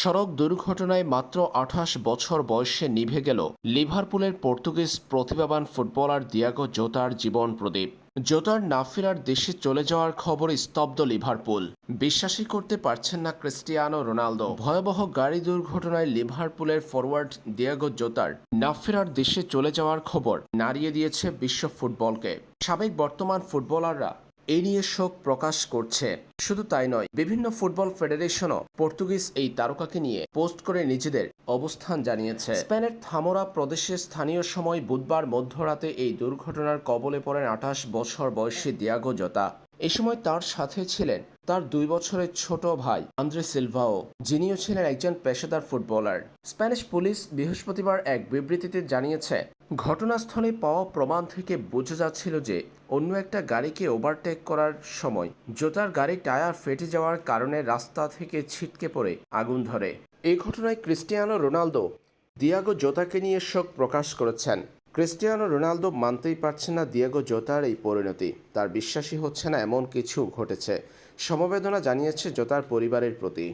সড়ক দুর্ঘটনায় মাত্র আঠাশ বছর বয়সে নিভে গেল লিভারপুলের পর্তুগিজ প্রতিভাবান ফুটবলার দিয়াগো জোতার জীবন প্রদীপ। জোতার না ফেরার দেশে চলে যাওয়ার খবর স্তব্ধ লিভারপুল। বিশ্বাসই করতে পারছেন না ক্রিস্টিয়ানো রোনালদো। ভয়াবহ গাড়ি দুর্ঘটনায় লিভারপুলের ফরওয়ার্ড দিয়াগো জোতার না ফেরার দেশে চলে যাওয়ার খবর নাড়িয়ে দিয়েছে বিশ্ব ফুটবলকে। সাবেক বর্তমান ফুটবলাররা এ নিয়ে শোক প্রকাশ করছে। শুধু তাই নয়, বিভিন্ন ফুটবল ফেডারেশনও পর্তুগিজ এই তারকাকে নিয়ে পোস্ট করে নিজেদের অবস্থান জানিয়েছে। স্পেনের থামোরা প্রদেশে স্থানীয় সময় বুধবার মধ্যরাতে এই দুর্ঘটনার কবলে পড়েন আঠাশ বছর বয়সী দিয়াগো জোতা। এ সময় তার সাথে ছিলেন তার দুই বছরের ছোট ভাই আন্দ্রে সিলভাও, যিনিও ছিলেন একজন পেশাদার ফুটবলার। স্প্যানিশ পুলিশ বৃহস্পতিবার এক বিবৃতিতে জানিয়েছে, ঘটনাস্থলে পাওয়া প্রমাণ থেকে বোঝা যাচ্ছিল যে অন্য একটা গাড়িকে ওভারটেক করার সময় জোতার গাড়ি টায়ার ফেটে যাওয়ার কারণে রাস্তা থেকে ছিটকে পড়ে আগুন ধরে। এই ঘটনায় ক্রিস্টিয়ানো রোনালদো, দিয়াগো জোতাকে নিয়ে শোক প্রকাশ করেছেন। ক্রিস্টিয়ানো রোনালদো মানতেই পারছে না দিয়েগো জোতার এই পরিণতি। তার বিশ্বাসই হচ্ছে না এমন কিছু ঘটেছে। সমবেদনা জানিয়েছে জোতার পরিবারের প্রতি।